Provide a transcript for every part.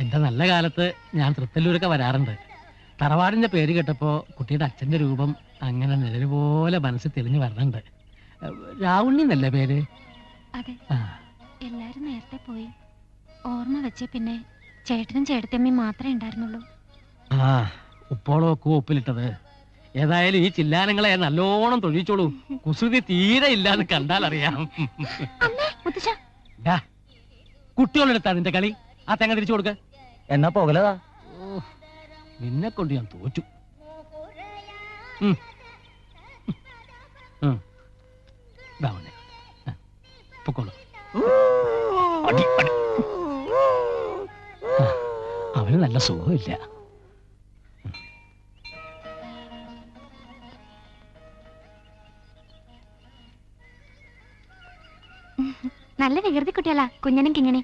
എന്റെ നല്ല കാലത്ത് ഞാൻ തൃത്തല്ലൂരൊക്കെ വരാറുണ്ട്. തറവാടിന്റെ പേര് കേട്ടപ്പോ കുട്ടിയുടെ അച്ഛന്റെ രൂപം അങ്ങനെ നിഴൽ പോലെ മനസ്സിൽ തെളിഞ്ഞു വരണുണ്ട്. രാവുണ്ണി എന്നല്ലേ പേര്? അതെ. എല്ലാരും നേരത്തെ പോയി. ഓർമ്മ വെച്ച് പിന്നെ ചേട്ടനും ചേട്ടത്തിയമ്മയും മാത്രമേ ഉണ്ടായിരുന്നുള്ളൂ. ആ ഉപ്പോളമൊക്കെ ഉപ്പിലിട്ടത്. ഏതായാലും ഈ ചില്ലാനങ്ങളെ നല്ലോണം തൊഴിച്ചോളൂ. കുസൃതി തീരെ ഇല്ലാന്ന് കണ്ടാൽ അറിയാം കുട്ടികളെടുത്താ നിന്റെ കളി. ആ തേങ്ങ തിരിച്ചു കൊടുക്ക. എന്നാ പോകലതാ? നിന്നെ കൊണ്ട് ഞാൻ തോറ്റു. പൊക്കോളൂ. അവന് നല്ല സുഖമില്ല. നല്ല വികൃതി കുട്ടികളാ കുഞ്ഞനും. കിങ്ങനെ.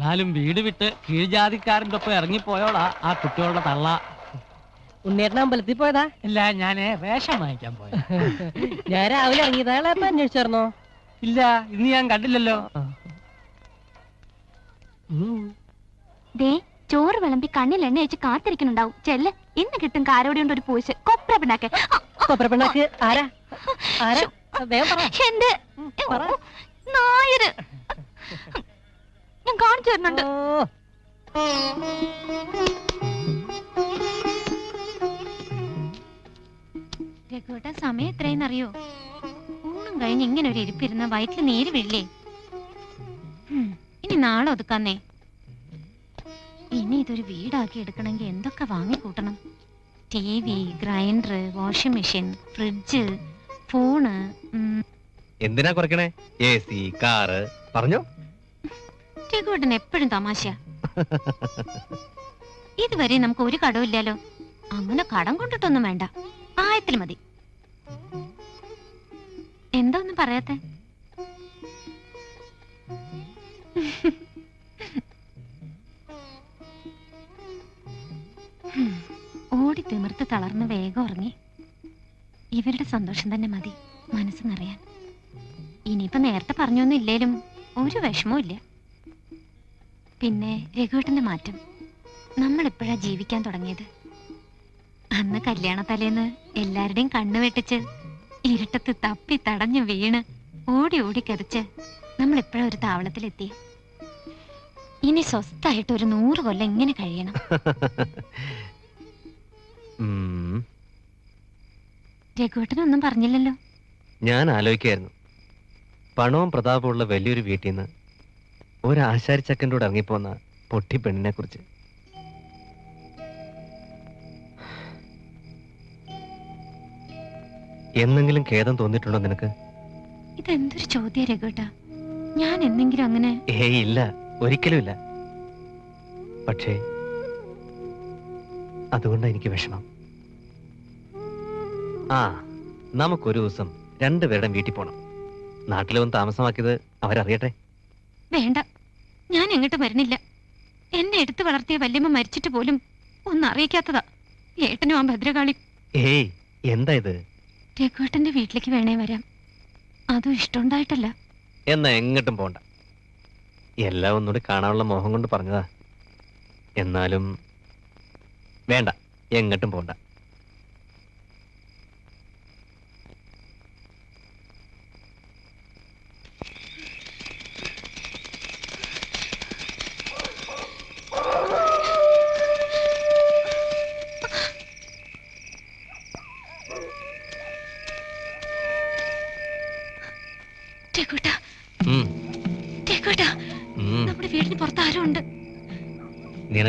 എന്നാലും വീട് വിട്ട് കീഴ്ജാതിക്കാരന്റെ ഒപ്പം ഇറങ്ങിപ്പോയോളാ ആ കുട്ടികളുടെ തള്ള. ഉണ്ണേട്ടൻ അമ്പലത്തിൽ പോയതാ? ഇല്ല ഞാൻ വേഷം വാങ്ങിക്കാൻ പോയ ഞാൻ രാവിലെ ഇറങ്ങിയതാ ഇളയപ്പ അന്വേഷിച്ചായിരുന്നോ ഇല്ല ഇന്ന് ഞാൻ കണ്ടില്ലല്ലോ. ദേ ചോറ് വിളമ്പി കണ്ണിൽ എണ്ണ വെച്ച് കാത്തിരിക്കുന്നുണ്ടാവും. ചെല്ല് ഇന്ന് കിട്ടും കാരോടി കൊണ്ട് ഒരു പൂശ്. കൊപ്ര പിണ്ണാക്ക്. കൊപ്ര പിണ്ണാക്ക് ആരാ? ആരാ? വേഗം പറ. എന്റെ. നായര്. ഞാൻ കാണിച്ചു തരുന്നുണ്ട്. ഓ, രഘുവേട്ടൻ സമയം എത്രയെന്ന് അറിയോ? ഊണും കഴിഞ്ഞ് ഇങ്ങനെ ഒരു ഇരിപ്പിരുന്ന വയറ്റിൽ നീര് വീഴില്ലേ ഇനി നാളെ ഒതുക്കാന്നേ. ഇനി ഇതൊരു വീടാക്കി എടുക്കണമെങ്കിൽ എന്തൊക്കെ വാങ്ങിക്കൂട്ടണം? T V grinder washing machine fridge phone എന്തിനാ കുറയ്ക്കണേ? A C car. പറഞ്ഞോ. രഘുവേട്ടൻ എപ്പോഴും തമാശ ഇതുവരെ നമുക്ക് ഒരു കടമില്ലല്ലോ അങ്ങനെ കടം കൊണ്ടിട്ടൊന്നും വേണ്ട. ആയത്തിൽ മതി. എന്താ ഒന്നും പറയാത്തെ? ഓടി തിമിർത്ത് തളർന്ന് വേഗം ഉറങ്ങി. ഇവരുടെ സന്തോഷം തന്നെ മതി മനസ്സ് ഇനിയിപ്പോ നേരത്തെ പറഞ്ഞൊന്നും ഇല്ലേലും ഒരു വിഷമവും ഇല്ല. പിന്നെ രഘുവേട്ടന്റെ മാറ്റം. നമ്മൾ എപ്പോഴാ ജീവിക്കാൻ തുടങ്ങിയത്? അന്ന് കല്യാണ തലേന്ന് എല്ലാവരുടെയും കണ്ണു വെട്ടിച്ച് ഇരുട്ടത്ത് തപ്പി തടഞ്ഞു വീണ് ഓടി ഓടി കെതച്ച് നമ്മൾ എപ്പോഴാ ഒരു താവളത്തിലെത്തി ഇനി സ്വസ്ഥായിട്ട് ഒരു നൂറ് കൊല്ലം ഇങ്ങനെ കഴിയണം. രഘുവേട്ടനൊന്നും പറഞ്ഞില്ലല്ലോ. ഞാൻ ആലോചിക്കായിരുന്നു. പണവും പ്രതാപമുള്ള വലിയൊരു വീട്ടിൽ നിന്ന് ഒരു ആശാരിച്ചക്കന്റെ കൂടെ ഇറങ്ങിപ്പോന്ന പൊട്ടി പെണ്ണിനെ കുറിച്ച്. എന്നെങ്കിലും ഖേദം തോന്നിയിട്ടുണ്ടോ നിനക്ക്? ഇതെന്തൊരു ചോദ്യ രഘുട്ടാ. ഞാൻ എന്തെങ്കിലും അങ്ങനെ ഏയ് ഇല്ല. ഒരിക്കലും ഇല്ല. പക്ഷേ അതുകൊണ്ടാ എനിക്ക് വിഷമം. ആ നമുക്കൊരു ദിവസം രണ്ടുപേരുടെ വീട്ടിൽ പോണം. നാട്ടിലൊന്ന് താമസമാക്കിയത് അവരറിയട്ടെ? വേണ്ട. ഞാൻ എങ്ങോട്ട് വരുന്നില്ല. എന്നെ എടുത്തു വളർത്തിയ വല്യമ്മ മരിച്ചിട്ട് പോലും ഒന്നും അറിയിക്കാത്തതാ. ഏട്ടനും ആ ഭദ്രകാളി. ഏയ് എന്താ ഇത്? രഘുവേട്ടന്റെ വീട്ടിലേക്ക് വേണേ വരാം. അതും ഇഷ്ടമുണ്ടായിട്ടല്ല. എന്നാ എങ്ങോട്ടും പോണ്ട. എല്ലാം ഒന്നുകൂടി കാണാനുള്ള മോഹം കൊണ്ട് പറഞ്ഞതാ. എന്നാലും വേണ്ട എങ്ങോട്ടും പോണ്ട.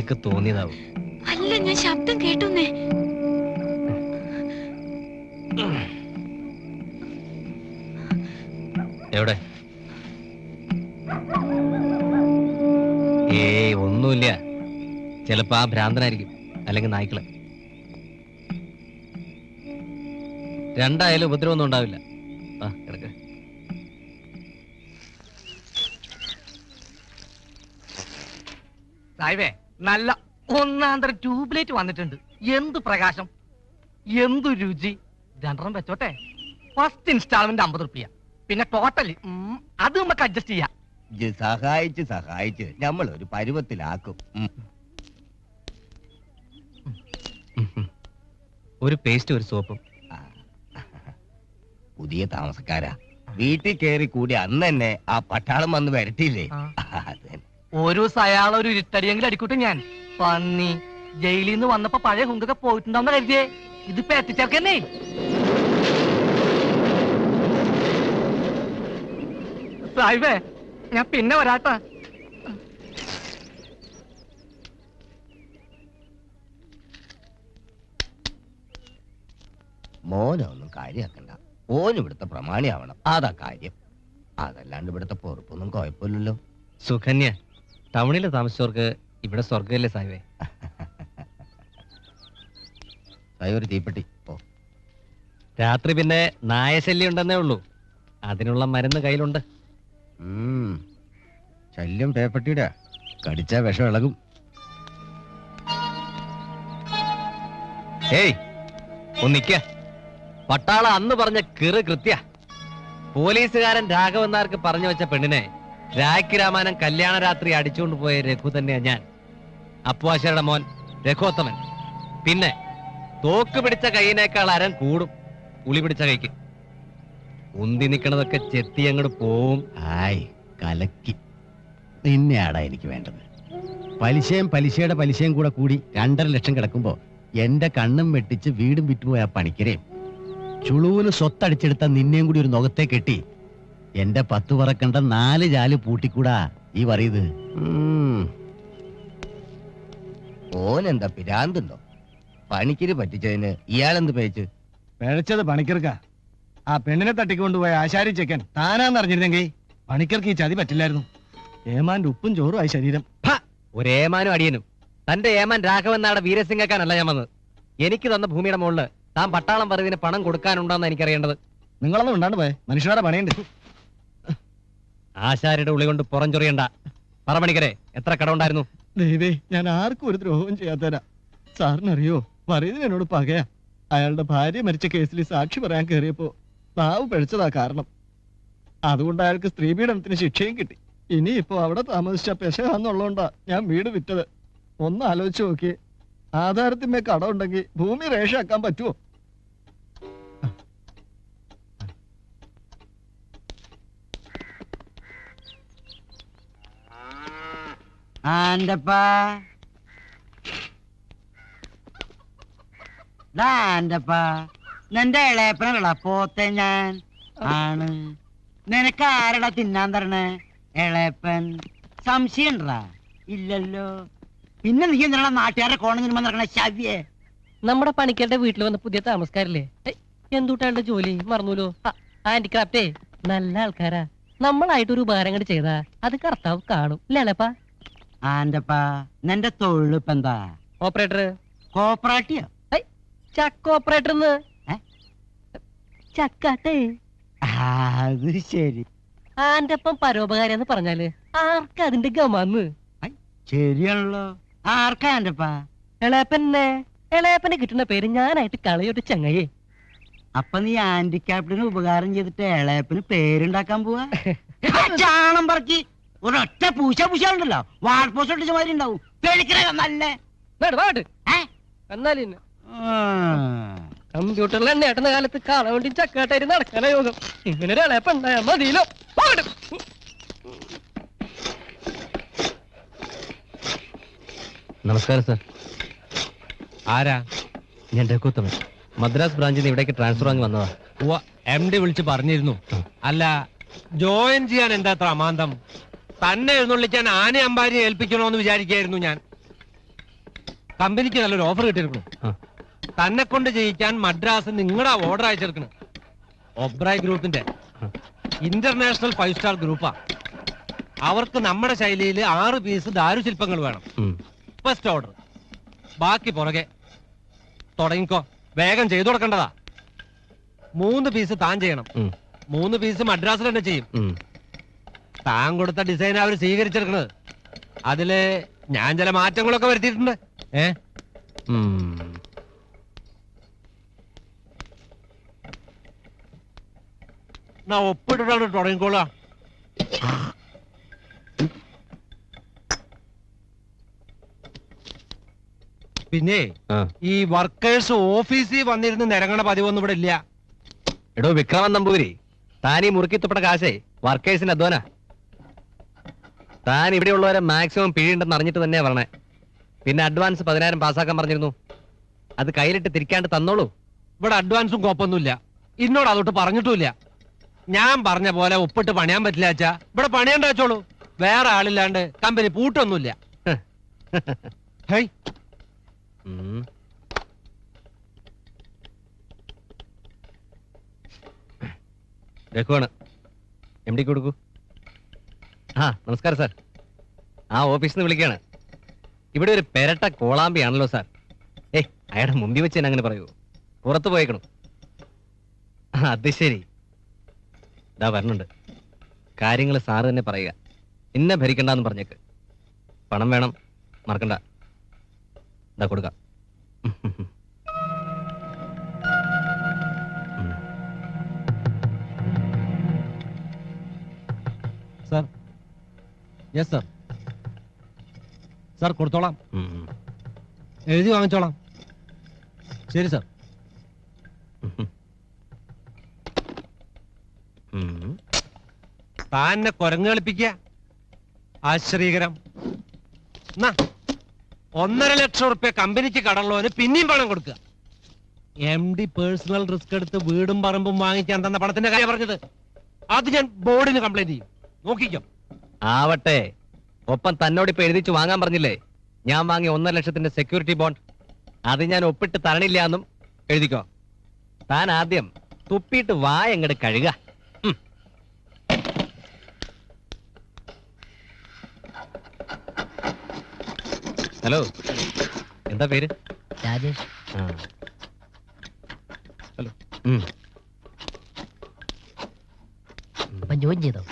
നിനക്ക് തോന്നിയതാവും. അല്ല ഞാൻ ശബ്ദം കേട്ടുന്നേ. എവിടെ? ഏയ് ഒന്നുമില്ല. ചിലപ്പോ ആ ഭ്രാന്തനായിരിക്കും. അല്ലെങ്കിൽ നായ്ക്കൾ. രണ്ടായാലും ഉപദ്രവമൊന്നും ഉണ്ടാവില്ല. ആ കിടക്ക. സാഹിബേ നല്ല ഒന്നാന്തരം ട്യൂബ്ലൈറ്റ് വന്നിട്ടുണ്ട്. എന്ത് പ്രകാശം? എന്തു രുചി? രണ്ടെണ്ണം വെച്ചോട്ടെ. ഫസ്റ്റ് ഇൻസ്റ്റാൾമെന്റ് അമ്പത് റുപ്യ. പിന്നെ ടോട്ടൽ അത് നമുക്ക് അഡ്ജസ്റ്റ് ചെയ്യാം. സഹായിച്ച് സഹായിച്ച് നമ്മൾ ഒരു പരുവത്തിലാക്കും. ഒരു പേസ്റ്റ് ഒരു സോപ്പും. പുതിയ താമസക്കാരാ. വീട്ടിൽ കയറി കൂടി അന്ന് തന്നെ ആ പട്ടാളം വന്ന് വരട്ടിയില്ലേ? തന്നെ. ഒരു അയാൾ ഒരു ഇരുട്ടടിയെങ്കിലും അടിക്കൂട്ടെ ഞാൻ. പന്നി ജയിലിൽ നിന്ന് വന്നപ്പോ പഴയ ഹുങ്കൊക്കെ പോയിട്ടുണ്ടാവുന്ന കരുതിയേ. ഇതിപ്പോ എത്തിച്ചേർക്കന്നേ സാഹിബേ ഞാൻ പിന്നെ വരാട്ടാ. മോനൊന്നും കാര്യാക്കണ്ട. ഓൻ ഇവിടുത്തെ പ്രമാണിയാവണം. അതാ കാര്യം. അതല്ലാണ്ട് ഇവിടുത്തെ പൊറുപ്പൊന്നും കുഴപ്പമില്ലല്ലോ. സുകന്യ ടൗണിൽ താമസിച്ചവർക്ക് ഇവിടെ സ്വർഗമല്ലേ സാഹിബേ സാഹിബ് ഒരു തീപ്പെട്ടി. ഓ രാത്രി പിന്നെ നായശല്യം ഉണ്ടെന്നേ ഉള്ളൂ. അതിനുള്ള മരുന്ന് കയ്യിലുണ്ട്. ശല്യം പേപ്പട്ടിയുടെ. കടിച്ച വിഷം ഇളകും. ഏയ് ഒന്നിക്ക പട്ടാള അന്ന് പറഞ്ഞ കിറ് കൃത്യ. പോലീസുകാരൻ രാഘവന്നാർക്ക് പറഞ്ഞു വെച്ച പെണ്ണിനെ രാഖി രാമാനം കല്യാണ രാത്രി അടിച്ചുകൊണ്ട് പോയ രഘു തന്നെയാണ് ഞാൻ. അപ്പുവാശയുടെ മോൻ രഘോത്തമൻ. പിന്നെ തോക്ക് പിടിച്ച കൈയിനേക്കാൾ അരം കൂടും ഉളി പിടിച്ച കൈക്ക്. ഉന്തി നിൽക്കണതൊക്കെ ചെത്തി അങ്ങോട്ട് പോവും. ആയ് കലക്കി. നിന്നെയാടാ എനിക്ക് വേണ്ടത്. പലിശയും പലിശയുടെ പലിശയും കൂടെ കൂടി രണ്ടര ലക്ഷം കിടക്കുമ്പോ എന്റെ കണ്ണും വെട്ടിച്ച് വീടും വിറ്റുപോയ പണിക്കരെയും. ചുളുവിന് സ്വത്തടിച്ചെടുത്ത നിന്നെയും കൂടി ഒരു നുഖത്തെ കെട്ടി എന്റെ പത്തു പറക്കണ്ട നാല് ജാൽ പൂട്ടിക്കൂടാ ഈ പറയുന്നത് ഓനെന്താ പിരാന്തുണ്ടോ? പണിക്കിരി പറ്റിച്ചതിന് ഇയാളെന്ത് പേച്ച് പിഴച്ചത് പണിക്കർക്ക. ആ പെണ്ണിനെ തട്ടിക്കൊണ്ടുപോയ ആശാരി ചെക്കൻ താനാന്ന് അറിഞ്ഞിരുന്നെങ്കിൽ പണിക്കർക്ക് ഈ ചതി പറ്റില്ലായിരുന്നു. ഏമാന്റെ ഉപ്പും ചോറും ആയി ശരീരം. ഒരേമാനും അടിയനും. തന്റെ ഏമാൻ രാഘവൻ നാടെ വീരസിംഗക്കാനല്ല ഞാൻ വന്നത്. എനിക്ക് തന്ന ഭൂമിയുടെ മുകളിൽ താൻ പട്ടാളം പറവിന് പണം കൊടുക്കാനുണ്ടോന്ന് എനിക്കറിയേണ്ടത്. നിങ്ങളൊന്നും ഉണ്ടാണ്ട് പോയെ. മനുഷ്യരുടെ പണിയുണ്ട്. ആശാരിയുടെ ഉള്ളി കൊണ്ട് പുറഞ്ചൊറിയണ്ട. പറമണിക്കരെ എത്ര കടമുണ്ടായിരുന്നു ദൈവേ ഞാൻ ആർക്കും ഒരു ദ്രോഹവും ചെയ്യാത്തരാ സാറിനറിയോ പറയുന്നതിന് എന്നോട് പകയാ. അയാളുടെ ഭാര്യ മരിച്ച കേസിൽ സാക്ഷി പറയാൻ കയറിയപ്പോ നാവ് പിഴച്ചതാ കാരണം. അതുകൊണ്ട് അയാൾക്ക് സ്ത്രീപീഡനത്തിന് ശിക്ഷയും കിട്ടി. ഇനിയിപ്പോ അവിടെ താമസിച്ച പെശകാന്നുള്ളതുകൊണ്ടാ ഞാൻ വീട് വിറ്റത്. ഒന്ന് ആലോചിച്ച് നോക്കിയേ. ആധാരത്തിന്മേ കടമുണ്ടെങ്കിൽ ഭൂമി റേഷാക്കാൻ പറ്റുമോ നിന്റെ ഇളയപ്പനുള്ള പോത്തെ ഞാൻ ആണ്. നിനക്ക് ആരടാ തിന്നാൻ തരണേ? ഇളയപ്പൻ. സംശയണ്ടാ ഇല്ലല്ലോ. പിന്നെ നീ എന്തിനാ നാട്ടുകാരെ നിന്നുമ്പോ നടക്കണ ശവ്യേ? നമ്മുടെ പണിക്കരുടെ വീട്ടിൽ വന്ന പുതിയ താമസക്കാരില്ലേ? എന്തുട്ടാണ്ട് ജോലി? മറന്നൂലോ? ഹാൻഡിക്രാഫ്റ്റേ നല്ല ആൾക്കാരാ. നമ്മളായിട്ടൊരു ഉപകാരം കൂടി ചെയ്താ അത് കർത്താവ് കാണും. ഇല്ലപ്പ ആന്റപ്പാ നിന്റെ തൊഴിലിപ്പ് എന്താ? ഓപ്പറേറ്റർ കോപ്പറാട്ടിയോ ചക്ക ഓപ്പറേറ്റർ? ചക്കാട്ടേ. അത് ശരി. ആന്റപ്പം പരോപകാരി എന്ന് പറഞ്ഞാൽ ആർക്കാ അതിന്റെ ഗമാന്ന്? ശരിയാണല്ലോ. ആർക്കാ ആന്റപ്പ? എളേപ്പന്നെ. എളേപ്പനെ കിട്ടുന്ന പേര് ഞാനായിട്ട് കളയൊട്ട് ചങ്ങയെ. അപ്പൊ നീ ഹാൻഡിക്യാപ്ഡിന് ഉപകാരം ചെയ്തിട്ട് എളേപ്പന് പേരുണ്ടാക്കാൻ പോവാ? ചാണം പറക്കി. ഒരൊറ്റ പൂശ പൂശ ഉണ്ടല്ലോ വാൾപോസ്റ്റ് ഒട്ടിച്ച മാതിരി ഉണ്ടാവും? എന്നാലും കമ്പ്യൂട്ടറിൽ എണ്ണേട്ടുന്ന കാലത്ത് കാണാൻ വേണ്ടി ചക്കാട്ടായി നടക്കാന യോഗം. ഇങ്ങനെ ഒരു ഇളയപ്പുണ്ടായാ മതിയല്ലോ. പോകട്ടെ. നമസ്കാരം സാർ. ആരാ? ഞാൻ രഘുത്തമൻ മദ്രാസ് ബ്രാഞ്ചിൽ നിന്ന് ഇവിടേക്ക് ട്രാൻസ്ഫർ വാങ്ങി വന്നതാ. എം ഡി വിളിച്ച് പറഞ്ഞിരുന്നു. അല്ല ജോയിൻ ചെയ്യാൻ എന്താ അത്ര അമാന്തം? തന്നെ എഴുന്നള്ളിക്കാൻ ആന അമ്പാരി ഏൽപ്പിക്കണോന്ന് വിചാരിക്കായിരുന്നു ഞാൻ. കമ്പനിക്ക് നല്ലൊരു ഓഫർ കിട്ടിയിരിക്കണു ആ. തന്നെ കൊണ്ട് ജയിക്കാൻ മദ്രാസ് നിങ്ങളുടെ ഓർഡർ അയച്ചെടുക്കണം. ഒബ്രായ് ഗ്രൂപ്പിന്റെ ഇന്റർനാഷണൽ ഫൈവ് സ്റ്റാർ ഗ്രൂപ്പാ അവർക്ക് നമ്മുടെ ശൈലിയിൽ ആറ് പീസ് ദാരുശില്പങ്ങൾ വേണം. ഫസ്റ്റ് ഓർഡർ ബാക്കി പുറകെ. തുടങ്ങിക്കോ. വേഗം ചെയ്തു കൊടുക്കേണ്ടതാ. മൂന്ന് പീസ് താൻ ചെയ്യണം. മൂന്ന് പീസ് മദ്രാസിൽ തന്നെ ചെയ്യും. താൻ കൊടുത്ത ഡിസൈൻ അവർ സ്വീകരിച്ചെടുക്കുന്നത് അതിൽ ഞാൻ ചില മാറ്റങ്ങളൊക്കെ വരുത്തിയിട്ടുണ്ട്. ഏ? ഒപ്പിട്ടിട്ടാണ് തുടങ്ങിക്കോളാം. പിന്നെ ഈ വർക്കേഴ്സ് ഓഫീസിൽ വന്നിരുന്ന് നിരങ്ങണ പതിവൊന്നും ഇവിടെ ഇല്ല. എടോ വിക്രമൻ നമ്പൂരി താനീ മുറുക്കി കാശേ വർക്കേഴ്സിന്റെ അധ്വാന. താൻ ഇവിടെ ഉള്ളവരെ മാക്സിമം പിഴിയുണ്ടെന്ന് അറിഞ്ഞിട്ട് തന്നെയാ പറഞ്ഞേ പിന്നെ അഡ്വാൻസ് പതിനായിരം പാസ്സാക്കാൻ പറഞ്ഞിരുന്നു. അത് കയ്യിലിട്ട് തിരിക്കാണ്ട് തന്നോളൂ. ഇവിടെ അഡ്വാൻസും കുഴപ്പമൊന്നുമില്ല ഇന്നോട് അതൊട്ട് പറഞ്ഞിട്ടുമില്ല. ഞാൻ പറഞ്ഞ പോലെ ഒപ്പിട്ട് പണിയാൻ പറ്റില്ല അച്ഛാ. ഇവിടെ പണിയണ്ട വെച്ചോളൂ വേറെ ആളില്ലാണ്ട് കമ്പനി പൂട്ടൊന്നുമില്ല. ഹേയ്. ഉം. എം ഡിക്ക് കൊടുക്കൂ. ആ നമസ്കാരം സാർ. ആ ഓഫീസിൽ നിന്ന് വിളിക്കുകയാണ്. ഇവിടെ ഒരു പെരട്ട കോളാമ്പിയാണല്ലോ സാർ. ഏ അയാളുടെ മുമ്പിൽ വെച്ച് തന്നെ അങ്ങനെ പറയൂ. പുറത്ത് പോയേക്കണം. അത് ശരി. ഇതാ വരണുണ്ട്. കാര്യങ്ങൾ സാറ് തന്നെ പറയുക. എന്നെ ഭരിക്കണ്ടെന്ന് പറഞ്ഞേക്ക്. പണം വേണം മറക്കണ്ട. ഇതാ കൊടുക്കാം. സാർ യെസ് സാർ സാർ കൊടുത്തോളാം. എഴുതി വാങ്ങിച്ചോളാം. ശരി സാർ താന്നെ താനെ കുരങ്ങ് കളിപ്പിക്ക ആശ്ചര്യകരം. എന്നാ ഒന്നര ലക്ഷം റുപ്യ കമ്പനിക്ക് കടമുള്ളവന് പിന്നെയും പണം കൊടുക്കുക. എം ഡി പേഴ്സണൽ റിസ്ക് എടുത്ത് വീടും പറമ്പും വാങ്ങിക്കാൻ തന്ന പണത്തിന്റെ കാര്യം പറഞ്ഞത്. അത് ഞാൻ ബോർഡിന് കംപ്ലൈന്റ് ചെയ്യും. നോക്കിക്കോ. ആവട്ടെ. ഒപ്പം തന്നോട് ഇപ്പൊ എഴുതിച്ചു വാങ്ങാൻ പറഞ്ഞില്ലേ? ഞാൻ വാങ്ങിയ ഒന്നര ലക്ഷത്തിന്റെ സെക്യൂരിറ്റി ബോണ്ട് അത് ഞാൻ ഒപ്പിട്ട് തരണില്ല എന്നും എഴുതിക്കോ. താൻ ആദ്യം തുപ്പിയിട്ട് വായ എങ്ങട് കഴുക. ഹലോ. എന്താ പേര്? രാജേഷ്. ഹലോ. അപ്പൊ ജോയിൻ ചെയ്തോ?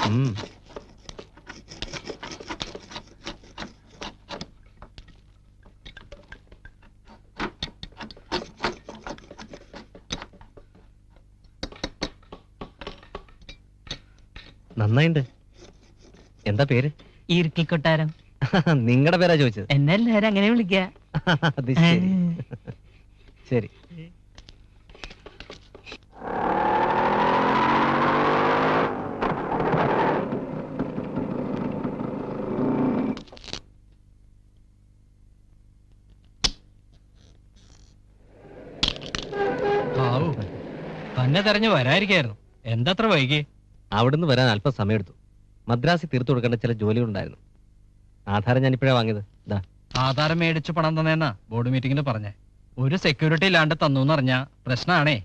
എന്താ പേര്? ഈർക്കിൽ കൊട്ടാരം. നിങ്ങളുടെ പേരാ ചോദിച്ചത്. എന്നെ എല്ലാരും അങ്ങനെ വിളിക്ക. അത് ശരി. ശരി. തന്നെ തെരഞ്ഞു വരായിരിക്കായിരുന്നു എന്താത്ര വൈകി? അവിടുന്ന് വരാൻ അല്പം സമയമെടുത്തു. മദ്രാസിൽ തീർത്തു കൊടുക്കേണ്ട ചില ജോലികളുണ്ടായിരുന്നു. ആധാരം ഞാൻ ഇപ്പോഴാണ് വാങ്ങിയത്. ഇതാ ആധാരം മേടിച്ച് പണം തന്നേന്നാ ബോർഡ് മീറ്റിംഗിൽ പറഞ്ഞേ. ഒരു സെക്യൂരിറ്റി ഇല്ലാണ്ട് തന്നു എന്നറിഞ്ഞ പ്രശ്നമാണേ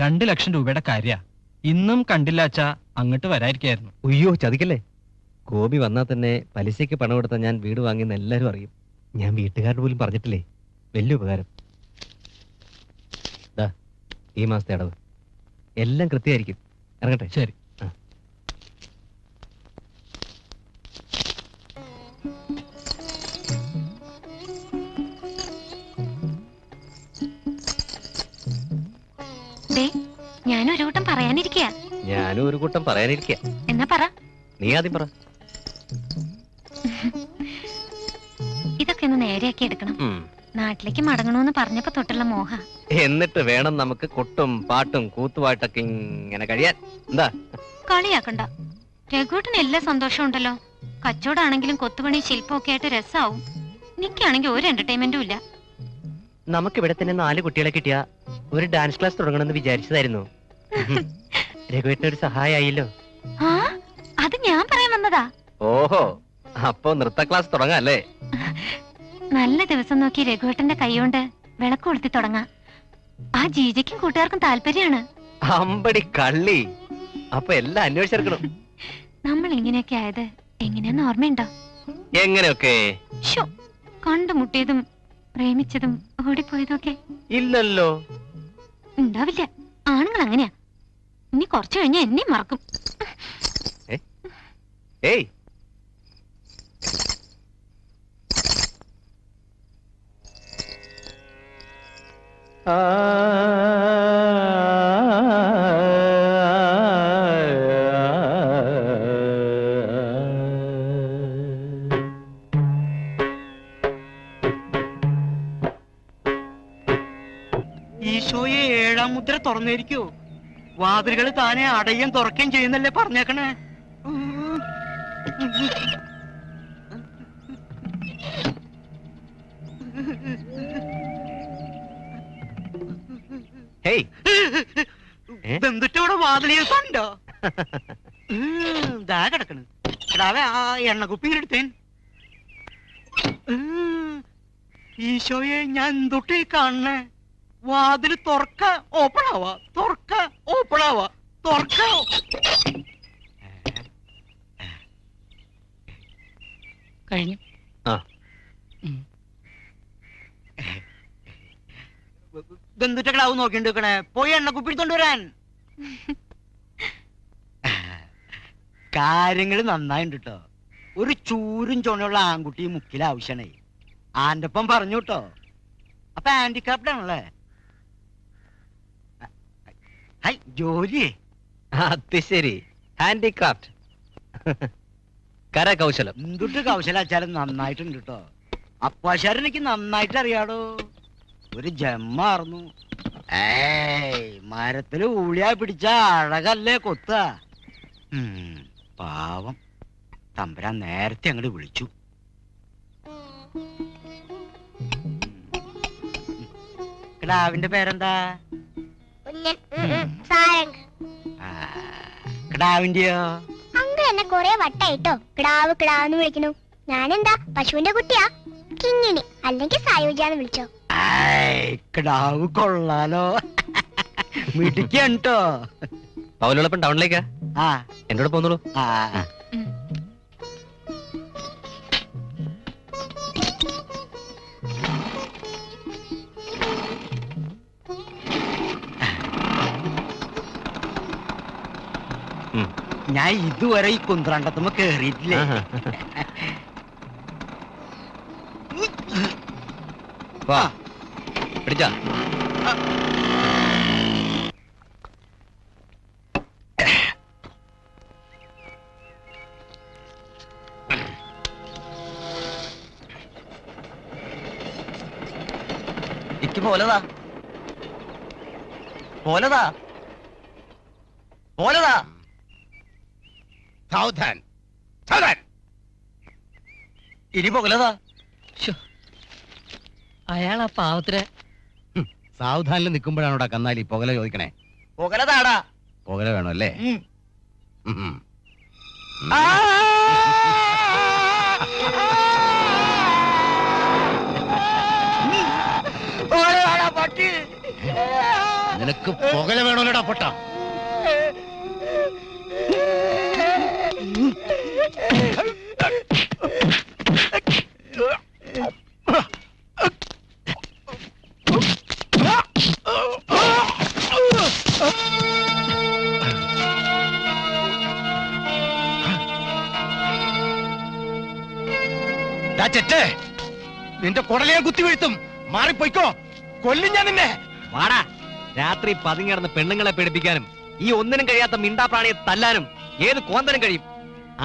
രണ്ട് ലക്ഷം രൂപയുടെ കാര്യ. ഇന്നും കണ്ടില്ല അച്ഛാ അങ്ങോട്ട് വരായിരിക്കായിരുന്നു അയ്യോ ചതിക്കല്ലേ? ഗോപി വന്നാൽ തന്നെ പലിശയ്ക്ക് പണം കൊടുത്താൽ ഞാൻ വീട് വാങ്ങിയെന്ന് എല്ലാവരും അറിയും. ഞാൻ വീട്ടുകാരോട് പോലും പറഞ്ഞിട്ടില്ലേ? വലിയ ഉപകാരം. ഈ മാസത്തെ അടവ്. എല്ലാം കൃത്യമായിരിക്കും. ഇറങ്ങട്ടെ? ശരി. ഞാനും ഒരു കൂട്ടം പറയാനിരിക്കുക എന്നാ പറ. നീ ആദ്യം പറ. ഇതൊക്കെ ഒന്ന് നേരെയാക്കി എടുക്കണം. നാട്ടിലേക്ക് മടങ്ങണമെന്ന് പറഞ്ഞപ്പോ തൊട്ടുള്ള മോഹ. എന്നിട്ട് വേണം നമുക്ക് കൊട്ടും പാട്ടും കൂത്തുപാട്ടൊക്കെ ഇങ്ങനെ കഴിയാൻ. എന്താ? കളിയാക്കണ്ട. രഘുട്ടിന് എല്ലാ സന്തോഷം ഉണ്ടല്ലോ. കച്ചവടാണെങ്കിലും കൊത്തുപണി ശില്പമൊക്കെ ആയിട്ട് രസാവും. നിക്കാണെങ്കിൽ ഒരു എന്റർടൈൻമെന്റും ഇല്ല. നമുക്ക് ഇവിടെ തന്നെ നാല് കുട്ടികളെ കിട്ടിയ ഒരു ഡാൻസ് ക്ലാസ് തുടങ്ങണമെന്ന് വിചാരിച്ചതായിരുന്നു. രഘുവേട്ടൻ ഒരു സഹായായില്ലോ. ആ അത് ഞാൻ പറയാൻ വന്നതാ. ഓഹോ അപ്പൊ നൃത്ത ക്ലാസ് തുടങ്ങാല്ലേ? നല്ല ദിവസം നോക്കി രഘുവേട്ടന്റെ കൈകൊണ്ട് വിളക്ക് കൊളുത്തി തുടങ്ങാം. ആ ജീജയ്ക്കും കൂട്ടുകാർക്കും താല്പര്യമാണ്. അമ്പടി കള്ളി. അപ്പൊ എല്ലാം അന്വേഷിച്ചെടുക്കണം. നമ്മൾ ഇങ്ങനെയൊക്കെ ആയത് എങ്ങനെയാന്ന് ഓർമ്മയുണ്ടോ? എങ്ങനെയൊക്കെ? കണ്ടുമുട്ടിയതും പ്രേമിച്ചതും ഓടിപ്പോയതും ഒക്കെ. ഇല്ലല്ലോ. ഉണ്ടാവില്ല. ആണുങ്ങൾ അങ്ങനെയാ. ഇനി കുറച്ചു കഴിഞ്ഞ എന്നെ മറക്കും. ഏയ്. ആ ഈശോയെ ഏഴാം മുദ്ര തുറന്നിരിക്കുവോ വാതിലുകൾ താനെ അടയും തുറക്കുകയും ചെയ്യുന്നല്ലേ പറഞ്ഞേക്കണേ? ഹേയ്? ബന്ധുറ്റോടെ വാതിലിയ കണ്ടോ? ദാ കിടക്കണ്. എടാവേ ആ എണ്ണ ഇങ്ങനെ എടുത്തേൻ. ഈശോയെ ഞാൻ എന്തുട്ടേ കാണണേ വാതിൽ തുറക്ക ഓപ്പൺ ആവാ. തുറക്ക ഓപ്പൺ ആവാ. തുറക്ക. കഴിഞ്ഞു. ബന്ധുറ്റകളാവും നോക്കിണ്ട് നിക്കണേ. പോയി എണ്ണക്കുപ്പി എടുത്തോണ്ട് വരാൻ. കാര്യങ്ങൾ നന്നായിണ്ട് കേട്ടോ ഒരു ചൂരും ചുണയുള്ള ആൺകുട്ടി മുക്കിൽ ആവശ്യണേ. ആന്റെ ഒപ്പം പറഞ്ഞു കേട്ടോ അപ്പൊ ഹാൻഡിക്രാഫ്റ്റ് ആണല്ലേ ഹൈ ജോലിയേ അത് ശരി. ഹാൻഡിക്രാഫ്റ്റ് കരകൗശലം. എന്തുട്ട് കൗശലാച്ചാലും നന്നായിട്ടുണ്ട് കേട്ടോ അപ്പാശാരൻ എനിക്ക് നന്നായിട്ട് അറിയാടോ. ഒരു ജമ്മാർന്നു ഏയ് മരത്തിൽ ഊളിയാ പിടിച്ച അഴകല്ലേ കൊത്ത. പാവം. തമ്പുരാൻ നേരത്തെ അങ്ങോട്ട് വിളിച്ചു. കിടാവിന്റെ പേരെന്താ? കിടാവിന്റെയോ? അങ്ക എന്നെ കൊറേ വട്ടായിട്ടോ? കിടാവ് കിടാവെന്ന് വിളിക്കണു ഞാനെന്താ? പശുവിന്റെ കുട്ടിയാ. കിങ്ങിണി. അല്ലെങ്കിൽ സായോജാന്ന് വിളിച്ചോ. കിടാവ് കൊള്ളാലോ. മിടിക്കാണ് ട്ടോ പൗലോളപ്പം ടൗണിലേക്കാ? ആ. എന്നോട് പോന്നോളൂ. ആ. ഞാൻ ഇതുവരെ ഈ കുന്ത്രണ്ടത്തുമ്പോ കേറിയിട്ടില്ലേ? വാ പോലതാ. പോലതാ. പോലതാ. സാവധാൻ. സാവധാൻ. ഇനി പോകലതാ. അയാൾ ആ പാവത്തിനെ. സാവധാനിൽ നിൽക്കുമ്പോഴാണോടാ കന്നാലി പുകല ചോദിക്കണേ. പോകലതാടാ. പുകല വേണോ അല്ലേ നിനക്ക് പുകല വേണോലടാ പൊട്ട? നിന്റെ കുടലയെ കുത്തി വീഴ്ത്തും. മാറിപ്പോയിക്കോ. കൊല്ലും ഞാൻ നിന്നെ. വാടാ. രാത്രി പതിങ്ങിടന്ന് പെണ്ണുങ്ങളെ പേടിപ്പിക്കാനും ഈ ഒന്നിനും കഴിയാത്ത മിണ്ടാപ്രാണിയെ തല്ലാനും ഏത് കോന്തനും കഴിയും?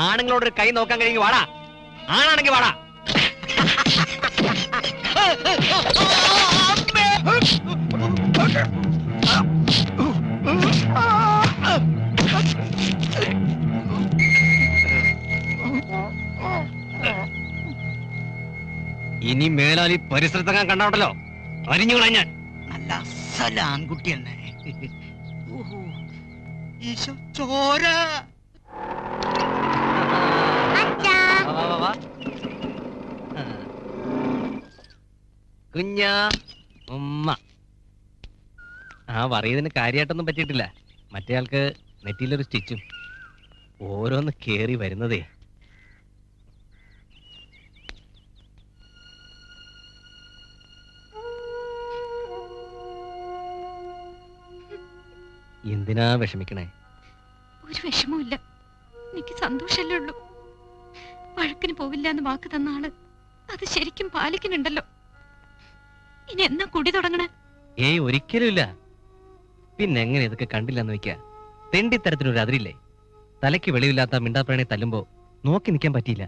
ആണുങ്ങളോട് ഒരു കൈ നോക്കാൻ കഴിഞ്ഞു വാടാ. ആണാണെങ്കിൽ വാടാ. ഇനി മേലാൽ ഈ പരിസരത്തെങ്ങാൻ കണ്ടോണ്ടല്ലോ അരിഞ്ഞുകളാ ഞാൻ. നല്ല അസല ആൺകുട്ടി തന്നെ ചോര അച്ഛാ വാ, വാ, വാ, വാ. ആ. കുഞ്ഞാ ഉമ്മ. ആ പറയുന്നതിന് കാര്യമായിട്ടൊന്നും പറ്റിയിട്ടില്ല. മറ്റേ ആൾക്ക് നെറ്റിയിലൊരു സ്റ്റിച്ചും ഓരോന്ന് കേറി വരുന്നതേ. എന്തിനാ വിഷമിക്കണേ? ഒരു വിഷമവും എനിക്ക് സന്തോഷല്ലേ ഉള്ളൂ. വഴക്കിന് പോവില്ല എന്ന് വാക്ക് തന്ന ആൾ. അത് ശരിക്കും പാലിക്കുന്നുണ്ടല്ലോ ഇനി എന്നാ കുടി തുടങ്ങണേ? ഏയ് ഒരിക്കലുമില്ല. പിന്നെ എങ്ങനെ ഇതൊക്കെ കണ്ടില്ലെന്ന് വെക്ക? തെണ്ടിത്തരത്തിനൊരു അതിരില്ലേ? തലയ്ക്ക് വെളിവില്ലാത്ത മിണ്ടാപ്രാണിയെ തല്ലുമ്പോ നോക്കി നിൽക്കാൻ പറ്റിയില്ല.